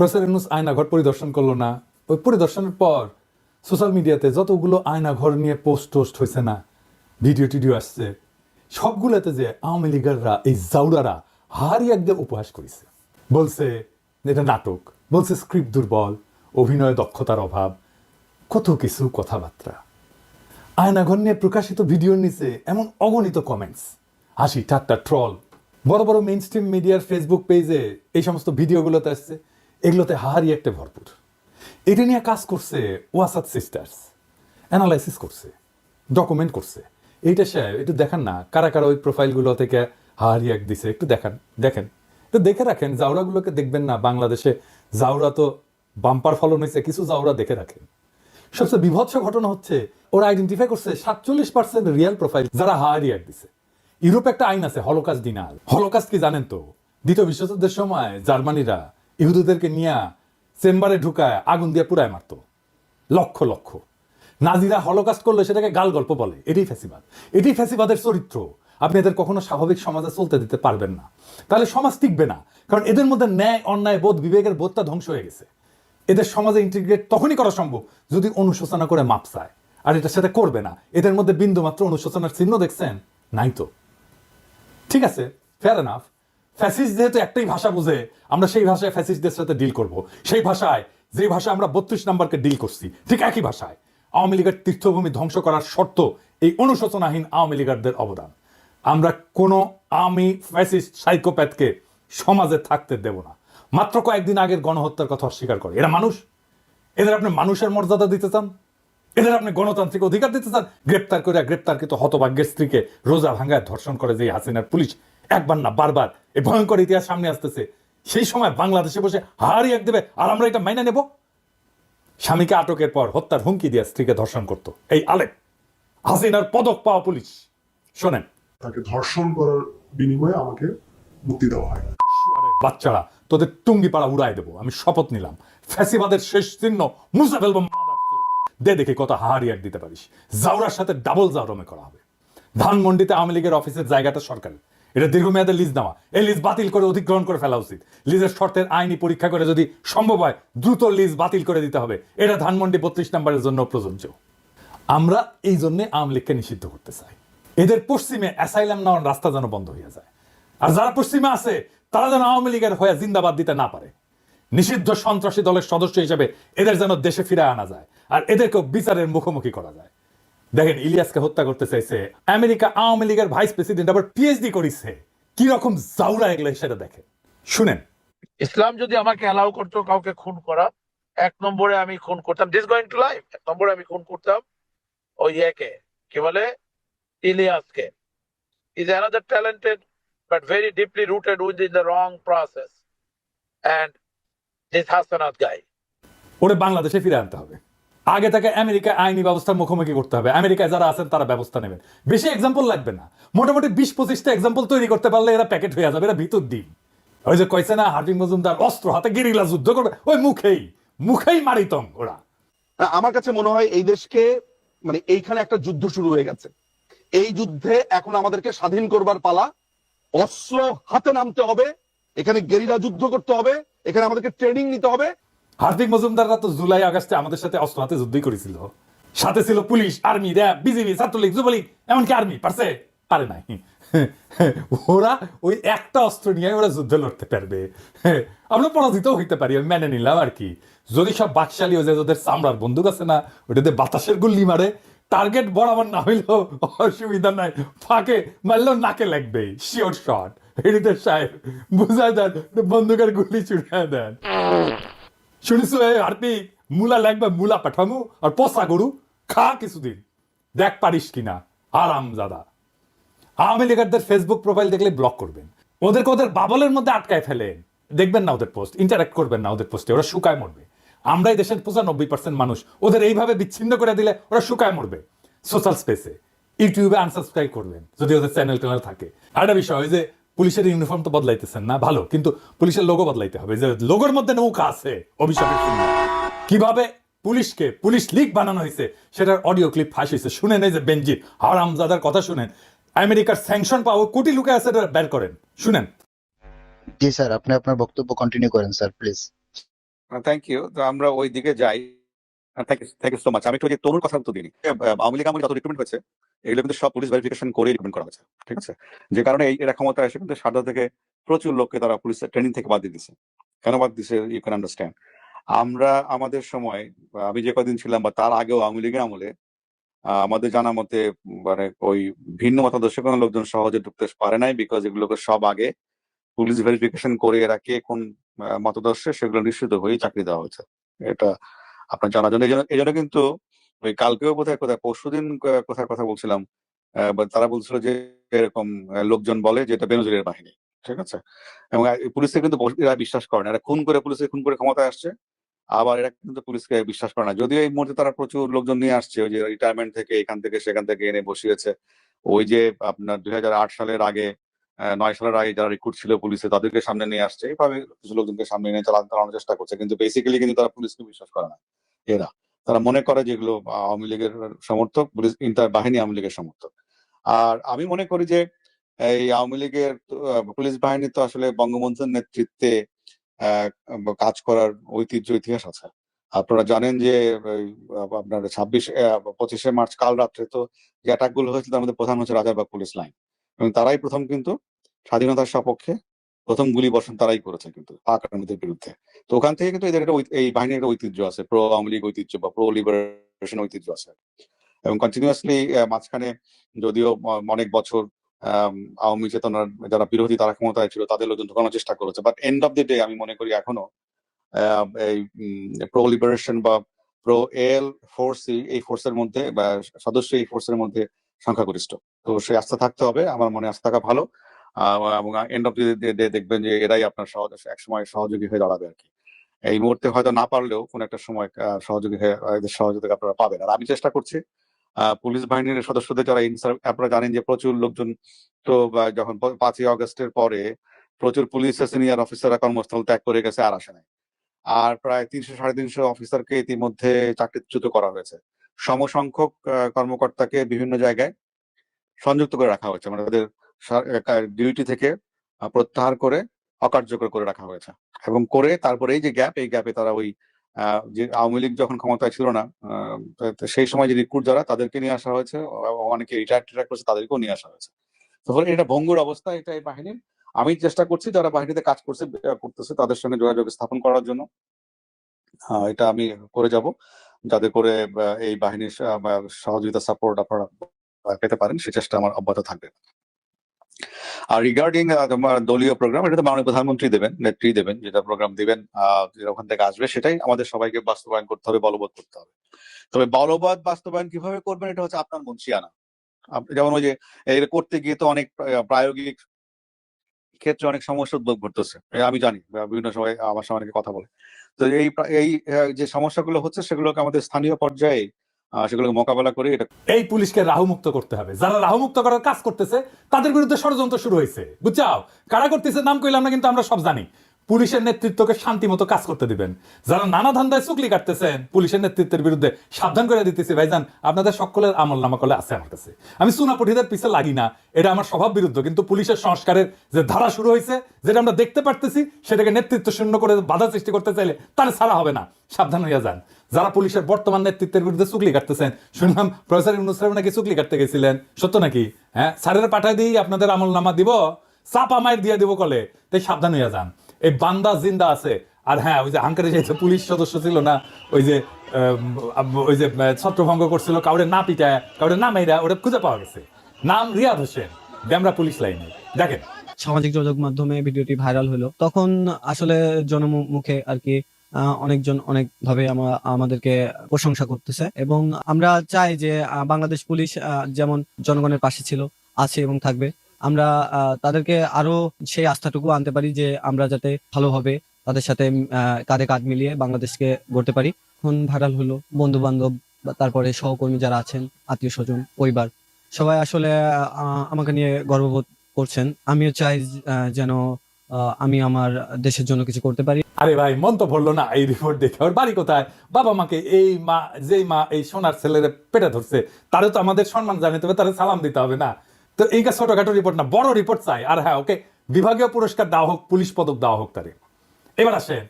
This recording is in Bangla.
প্রফেসর ইউনুস আয়নাঘর পরিদর্শন করল না। ওই পরিদর্শনের পর সোশ্যাল মিডিয়াতে যতগুলো আয়নাঘর নিয়ে পোস্ট টোস্ট হয়েছে না ভিডিও টিডিও আসছে, সবগুলোতে যে আওয়ামী লীগাররা, এই জাউরারা হারি একদম উপহাস করেছে। বলছে, এটা নাটক। বলছে স্ক্রিপ্ট দুর্বল, অভিনয় দক্ষতার অভাব, কত কিছু কথাবার্তা। আয়নাঘর নিয়ে প্রকাশিত ভিডিওর নিচে এমন অগণিত কমেন্টস হাসি, ঠাট্টা ট্রল বড় বড় মেইন স্ট্রিম মিডিয়ার ফেসবুক পেজে এই সমস্ত ভিডিওগুলোতে আসছে। এগুলোতে হাহারি একটা ভরপুর। এটা নিয়ে কাজ করছে ওয়াসাদ সিস্টার্স, অ্যানালাইসিস করছে, ডকুমেন্ট করছে। এইটা সাহেব একটু দেখান না, কারা কারা ওই প্রোফাইলগুলো থেকে হাহারি এক দিছে, একটু দেখান, দেখেন। একটু দেখে রাখেন জাউরাগুলোকে দেখবেন না, বাংলাদেশে জাউরা তো বাম্পার ফলন হয়েছে, কিছু জাউরা দেখে রাখেন। সবচেয়ে বিভৎস ঘটনা হচ্ছে, ওরা আইডেন্টিফাই করছে সাতচল্লিশ পার্সেন্ট রিয়েল প্রোফাইল যারা হায়ার রিয়াক্ট দিছে। ইউরোপে একটা আইন আছে, হলোকাস্ট ডিনাল। হলোকাস্ট কি জানেন তো? দ্বিতীয় বিশ্বযুদ্ধের সময় জার্মানিরা ইহুদিদেরকে নিয়ে চেম্বারে ঢুকায় আগুন দিয়ে পুরায় মারতো। লক্ষ লক্ষ। নাজিরা হলকাস্ট করলে সেটাকে গাল গল্প বলে। এটাই ফ্যাসিবাদ। এটাই ফ্যাসিবাদের চরিত্র। আপনি এদের কখনো স্বাভাবিক সমাজে চলতে দিতে পারবেন না। তাহলে সমাজ টিকবে না। কারণ এদের মধ্যে ন্যায়, অন্যায়, বোধ, বিবেকের বোধটা ধ্বংস হয়ে গেছে। এদের সমাজে ইন্টিগ্রেট তখনই করা সম্ভব যদি অনুশোচনা করে মাপ চায়। আর এটা সেটা করবে না। এদের মধ্যে বিন্দু মাত্র অনুশোচনার চিহ্ন দেখছেন নাই তো। ঠিক আছে? ফেয়ার এনাফ ফ্যাসিস্ট যেহেতু একটাই ভাষা বুঝে, আমরা সেই ভাষায় ফ্যাসিস্টদের সাথে ডিল করব। সেই ভাষায়, যে ভাষায় আমরা বত্রিশ নাম্বারকে ডিল করছি, ঠিক একই ভাষায়। আওয়ামী লীগের তীর্থভূমি ধ্বংস করার শর্ত এই অনুশোচনাহীন আওয়ামী লীগারদের অবদান। আমরা কোনো আওয়ামী ফ্যাসিস্ট, সাইকোপ্যাথকে সমাজে থাকতে দেব না। মাত্র কয়েকদিন আগের গণহত্যার কথা অস্বীকার করে। এরা মানুষ। এদের আপনি মানুষের মর্যাদা দিতে চান? এদের আপনি গণতান্ত্রিক অধিকার দিতে চান? গ্রেপ্তার করে গ্রেপ্তারকৃত হতভাগ্যের স্ত্রীকে রোজা ভাঙ্গায় ধর্ষণ করে যে হাসিনার পুলিশ একবার না বারবার। এই ভয়ঙ্কর ইতিহাস সামনে আসতেছে। সেই সময় বাংলাদেশে বসে হারি এক দেবে আর আমরা এটা মাইনা নেব। স্বামীকে আটকের পর হত্যার হুমকি দিয়ে স্ত্রীকে ধর্ষণ করত। এই আলেপ হাসিনার পদক পাওয়া পুলিশ। শোনেন। তাকে ধর্ষণ করার বিনিময়ে আমাকে মুক্তি দেওয়া হয়। বাচ্চারা তোদের টুঙ্গি পাড়া উড়াই দেবো আমি শপথ নিলাম। ফ্যাসিবাদের শেষ চিহ্ন মুছে ফেলব। দে দেখি কত হাহারি এক দিতে পারিস। জাউরার সাথে ডাবল জাউরমে করা হবে। ধানমন্ডিতে আওয়ামী লীগের অফিসের জায়গাটা সরকারি এটা দীর্ঘমেয়াদে লিজ নেওয়া এই লিজ বাতিল করে অধিগ্রহণ করে ফেলা উচিত। লিজের শর্তের আইনি পরীক্ষা করে যদি সম্ভব হয়, দ্রুত লিজ বাতিল করে দিতে হবে। এটা ধানমন্ডি বত্রিশ নম্বরের জন্য প্রযোজ্য। আমরা এই জন্যে আওয়ামী লীগকে নিষিদ্ধ করতে চাই। এদের পশ্চিমে অ্যাসাইলাম নেওয়ার রাস্তা যেন বন্ধ হয়ে যায়। আর যারা পশ্চিমে আছে, তারা যেন আওয়ামী লীগের হয়ে জিন্দাবাদ দিতে না পারে। নিষিদ্ধ সন্ত্রাসী দলের সদস্য হিসেবে এদের যেন দেশে ফিরে আনা যায়। আর এদেরকেও বিচারের মুখোমুখি করা যায়। দেখেন ইলিয়াসকে হত্যা করতে চাইছে। আমেরিকা আওয়ামী লীগের ভাইস প্রেসিডেন্ট আবার পিএইচডি করিছে। কি রকম জাউরা এগুলো সেটা দেখেন। শুনেন। ইসলাম যদি আমাকে অ্যালাউ করতো কাউকে খুন করা এক নম্বরে আমি খুন করতাম। দিস গোয়িং টু লাইফ এক নম্বরে আমি খুন করতাম ওই একে কি বলে? ইলিয়াসকে। Is another talented but very deeply rooted with in the wrong process and this Hasanat guy ওরে বাংলাদেশে ফিরে আনতে হবে। আগে তাকে আমেরিকা আইনি ব্যবস্থার মুখোমুখি করতে হবে। আমেরিকায় যারা আছেন, তারা ব্যবস্থা নেবেন। বেশি এক্সাম্পল লাগবে না। মোটামুটি বিশ পঁচিশটা এক্সাম্পল তৈরি করতে পারলে এরা প্যাকেট হয়ে যাবে, এরা ভিতর দিন। ওই যে কইছে না হার্দিক মজুমদার অস্ত্র হাতে গেরিলা যুদ্ধ করবে, ওই মুখেই মুখেই মারিতম ওরা। আমার কাছে মনে হয় এই দেশকে মানে এইখানে একটা যুদ্ধ শুরু হয়ে গেছে। এই যুদ্ধে এখন আমাদেরকে স্বাধীন করবার পালা, অস্ত্র হাতে নামতে হবে, এখানে গেরিলা যুদ্ধ করতে হবে, এখানে আমাদেরকে ট্রেনিং নিতে হবে হার্দিক মজুমদাররা তো জুলাই আগস্টে আমাদের সাথে অস্ত্র হাতে যুদ্ধই করেছিল। সাথে ছিল police, army, RAB, BGB, Chhatra League, Jubo League, এমনকি আর্মি, পারছে? পারে নাই। ওরা ওই একটা অস্ত্র নিয়ে ওরা যুদ্ধ লড়তে পারবে। আমরা পরাজিত হইতে পারি, আমি মেনে নিলাম আর কি। যদি সব বাকশালী হয়ে যায় ওদের চামড়ার বন্দুক আছে না, ওটাতে বাতাসের গুল্লি মারে টার্গেট বরাবর না হইলেও অসুবিধা নাই। ফাঁকে মারলেও নাকে লাগবে। শিওর শট হেরিটেজ সাহেব, বুঝায় দেন, বন্দুকের গুলি ছুড়ে দেন। শুনিস এ হার্দিক মুলা লাগবে, মুলা পাঠামু আর পচা গরু খা কিছুদিন। দেখ পারিস কিনা আরাম দাদা আওয়ামী লীগারদের ফেসবুক প্রোফাইল দেখলে ব্লক করবেন। ওদেরকে ওদের বাবলের মধ্যে আটকায় ফেলেন। দেখবেন না ওদের পোস্ট ইন্টারাক্ট করবেন না ওদের পোস্টে ওরা শুকায় মরবে। আমরাই দেশের পঁচানব্বই পার্সেন্ট মানুষ, ওদের এইভাবে বিচ্ছিন্ন করে দিলে ওরা শুকায় মরবে। সোশ্যাল স্পেসে ইউটিউবে আনসাবস্ক্রাইব করবেন, যদি ওদের চ্যানেল ট্যানেল থাকে। আর একটা বিষয় যে পুলিশের ইউনিফর্ম তো বদলাইতেছেন। না ভালো কিন্তু পুলিশের লোগো বদলাইতে হবে। যে লোগোর মধ্যে নৌকা আছে অভিশাপের চিহ্ন। কীভাবে পুলিশকে পুলিশ লিগ বানানো হয়েছে সেটার অডিও ক্লিপ ফাঁস হয়েছে। শুনেন এই যে বেঞ্জির হারামজাদার কথা শুনেন। আমেরিকার স্যাংশন পাওয়া কোটি লোকে আছে এটা বের করেন। শুনেন। জি স্যার আপনি আপনার বক্তব্য কন্টিনিউ করেন স্যার প্লিজ থ্যাংক ইউ তো আমরা ওই দিকে যাই thank you thank you so much আমি একটু যে তরুণ কথা তো আহ, আওয়ামী লীগ আমলে যত রিক্রুটমেন্ট হয়েছে এগুলো কিন্তু সব পুলিশ ভেরিফিকেশন করে রিক্রুটমেন্ট করা হয়েছে, ঠিক আছে? যে কারণে এই এরা ক্ষমতা এসে কিন্তু সারদা থেকে প্রচুর লোককে তারা পুলিশ ট্রেনিং থেকে বাদ দিয়ে দিছে কেন বাদ দিছে ইউ ক্যান আন্ডারস্ট্যান্ড আমরা, আমাদের সময়, আমি যে কদিন ছিলাম বা তার আগেও আওয়ামী লীগের আমলে আমাদের জানা মতে মানে ওই ভিন্ন মতাদর্শে কোনো লোকজন সহজে ঢুকতে পারে নাই বিকজ এগুলোকে সব আগে পুলিশ ভেরিফিকেশন করে এরা কে কোন মতাদর্শে সেগুলো নিশ্চিত হয়ে চাকরি দেওয়া হয়েছে। এটা আপনার জানার জন্য- এই জন্য কিন্তু ওই কালকেও কোথায় কোথায়, পরশুদিন কোথায় কথা বলছিলাম তারা বলছিল যে এরকম লোকজন বলে যে এটা বেনজিরের বাহিনী, ঠিক আছে? এবং পুলিশকে কিন্তু এরা বিশ্বাস করে না, এরা খুন করে পুলিশকে খুন করে ক্ষমতায় আসছে, আবার এরা কিন্তু পুলিশকে বিশ্বাস করে না। যদিও এই মুহূর্তে তারা প্রচুর লোকজন নিয়ে আসছে, ওই যে রিটায়ারমেন্ট থেকে এখান থেকে সেখান থেকে এনে বসিয়েছে, ওই যে আপনার দুই হাজার আট সালের আগে নয় সালের আগে যারা রিক্রুট ছিল পুলিশে, তাদেরকে সামনে নিয়ে আসছে। এইভাবে কিছু লোকজনকে সামনে চালান, চালানোর চেষ্টা করছে, কিন্তু বেসিক্যালি কিন্তু তারা পুলিশকে বিশ্বাস করে না, এরা। তারা মনে করে যেগুলো আওয়ামী লীগের সমর্থক ইন্টার বাহিনী আওয়ামী লীগের সমর্থক। আর আমি মনে করি যে, এই আওয়ামী লীগের পুলিশ বাহিনী তো আসলে বঙ্গবন্ধুর নেতৃত্বে কাজ করার ঐতিহ্য, ইতিহাস আছে। আপনারা জানেন যে আপনার ছাব্বিশ পঁচিশে মার্চ কাল রাত্রে তো যে অ্যাটাকগুলো হয়েছিল, তার মধ্যে প্রধান হচ্ছে রাজারবাগ পুলিশ লাইন। এবং তারাই প্রথম কিন্তু স্বাধীনতার সপক্ষে প্রথম গুলি বর্ষণ তারাই করেছে কিন্তু পাক আর্মিদের বিরুদ্ধে। তো ওখান থেকে কিন্তু এদের একটা এই বাহিনীর একটা ঐতিহ্য আছে প্রো আওয়ামী লীগ ঐতিহ্য বা প্রো লিবারেশন ঐতিহ্য আছে। এবং কন্টিনিউয়াসলি মাঝখানে যদিও অনেক বছর আওয়ামী চেতনার যারা বিরোধী তারা ক্ষমতায় ছিল তাদের লোকজন ঢোকানোর চেষ্টা করেছে। But end of the day আমি মনে করি এখনও এই প্রো লিবারেশন বা প্রো এল ফোর্স এই ফোর্সের মধ্যে বা সদস্য এই ফোর্সের মধ্যে সংখ্যাগরিষ্ঠ। তো সেই আস্থা থাকতে হবে, আমার মনে আস্থা থাকা ভালো। এবং এন্ড অফ দেখবেন যে এরাই আপনার সহজ, একসময় সহযোগী হয়ে দাঁড়াবে আর কি। এই মুহূর্তে হয়তো না পারলেও কোন একটা সময় সহযোগী হয়ে সহযোগিতা আপনারা পাবেন। আর আমি চেষ্টা করছি পুলিশ বাহিনীর সদস্যদের যারা আপনারা জানেন যে প্রচুর লোকজন তো যখন পাঁচই আগস্টের পরে প্রচুর পুলিশ সিনিয়র অফিসাররা কর্মস্থল ত্যাগ করে গেছে আর আসে নাই। আর প্রায় তিনশো, সাড়ে তিনশো অফিসারকে ইতিমধ্যে চাকরিচ্যুত করা হয়েছে। সমসংখ্যক কর্মকর্তাকে বিভিন্ন জায়গায় সংযুক্ত করে রাখা হয়েছে। মানে তাদের ডিউটি থেকে প্রত্যাহার করে অকার্যকর করে রাখা হয়েছে। এবং করে তারপরে এই যে গ্যাপ, এই গ্যাপে তারা ওই যে আওয়ামী লীগ যখন ক্ষমতায় ছিল না সেই সময় যে রিক্রুট যারা, তাদেরকে নিয়ে আসা হয়েছে অনেকে রিটায়ার টিটায়ার করছে, তাদেরকেও নিয়ে আসা হয়েছে। তো এটা ভঙ্গুর অবস্থা, এটা এই বাহিনীর। আমি চেষ্টা করছি যারা বাহিনীতে কাজ করছে করতেছে, তাদের সঙ্গে যোগাযোগ স্থাপন করার জন্য। এটা আমি করে যাব। যাতে করে এই বাহিনীর সহযোগিতা সাপোর্ট আপনারা পেতে পারেন, সে চেষ্টা আমার অব্যাহত থাকবে। আর রিগার্ডিং তোমার দলীয় প্রোগ্রাম এটা তো মাননীয় প্রধানমন্ত্রী দেবেন নেত্রী দেবেন যেটা প্রোগ্রাম দিবেন আহ, যেটা ওখান থেকে আসবে সেটাই আমাদের সবাইকে বাস্তবায়ন করতে হবে বলবৎ করতে হবে। তবে বলবৎ বাস্তবায়ন কীভাবে করবেন এটা হচ্ছে আপনার মুন্সিয়ানা। যেমন ওই যে এটা করতে গিয়ে তো অনেক প্রা- প্রায়োগিক ক্ষেত্রে অনেক সমস্যা উদ্ভব ঘটতেছে আমি জানি বিভিন্ন সময় আমার সঙ্গে অনেকে কথা বলে। তো এই এই যে সমস্যাগুলো হচ্ছে সেগুলোকে আমাদের স্থানীয় পর্যায়ে সেগুলোকে মোকাবেলা করে এটা এই পুলিশকে রাহুমুক্ত করতে হবে। যারা রাহুমুক্ত করার কাজ করতেছে, তাদের বিরুদ্ধে ষড়যন্ত্র শুরু হয়েছে। বুঝছাও? কারা করতেছে নাম কইলাম না কিন্তু আমরা সব জানি। পুলিশের নেতৃত্বকে শান্তি মতো কাজ করতে দিবেন। যারা নানা ধান্দায় চুকলি কাটতেছেন, পুলিশের নেতৃত্বের বিরুদ্ধে সাবধান করে দিতেছি। ভাইজান, আপনাদের সকলের আমল নামা করলে আছে আমার কাছে। আমি সুনাপঠিদের পিছে লাগি না। এটা আমার স্বভাব বিরুদ্ধ, কিন্তু পুলিশের সংস্কারের যে ধারা শুরু হয়েছে, যেটা আমরা দেখতে পারতেছি, সেটাকে নেতৃত্ব শূন্য করে বাধা সৃষ্টি করতে চাইলে তাহলে ছাড়া হবে না। সাবধান হইয়া যান। যারা পুলিশের বর্তমান নেতৃত্বের বিরুদ্ধে চুকলি কাটতেছেন, শুনলাম প্রফেসর ইউনুস নাকি চুকলি কাটতে গেছিলেন। সত্য নাকি? হ্যাঁ স্যারের পাঠায় দিই, আপনাদের আমল নামা দিব, চাপা মায়ের দিয়ে দিব কলে। তাই সাবধান হইয়া যান। এই বান্দা জিন্দা আছে। আর হ্যাঁ ওই যে হাঙ্কারে যে পুলিশ সদস্য ছিল না, ওই যে ওই যে ছত্রভঙ্গ করছিল, কাউরে না পিটায়, কাউরে না মেয়েরা ওটা খুঁজে পাওয়া গেছে। নাম রিয়াদ হোসেন ডেমরা পুলিশ লাইনে। দেখেন। সামাজিক যোগাযোগ মাধ্যমে ভিডিওটি ভাইরাল হলো। তখন আসলে জনমুখে আর কি অনেকজন অনেক ভাবে আমরা আমাদেরকে প্রশংসা করতেছে এবং আমরা চাই যে বাংলাদেশ পুলিশ যেমন জনগণের পাশে ছিল, আছে এবং থাকবে, আমরা তাদেরকে আরও সেই আস্থাটুকু আনতে পারি যে, আমরা যাতে ভালোভাবে তাদের সাথে কাঁধে কাঁধ মিলিয়ে বাংলাদেশকে গড়তে পারি। এখন ভাইরাল হলো বন্ধু বান্ধব তারপরে সহকর্মী যারা আছেন, আত্মীয় স্বজন, পরিবার, সবাই আসলে আমাকে নিয়ে গর্ববোধ করছেন। আমিও চাই যেন আমি আমার দেশের জন্য কিছু করতে পারি। আরে ভাই, মন তো ভরলো না, এই রিপোর্ট দেখে। ওর বাড়ি কোথায়? বাবা মাকে, এই মা, যেই মা, এই সোনার ছেলের পেটে ধরছে, তারে তো আমাদের সম্মান জানাতে হবে, তারে সালাম দিতে হবে না। তো এই কাজ ছোটখাটো রিপোর্ট না, বড় রিপোর্ট চাই। আর হ্যাঁ ওকে, বিভাগীয় পুরস্কার দেওয়া হোক, পুলিশ পদক দেওয়া হোক তারে। এবার আসেন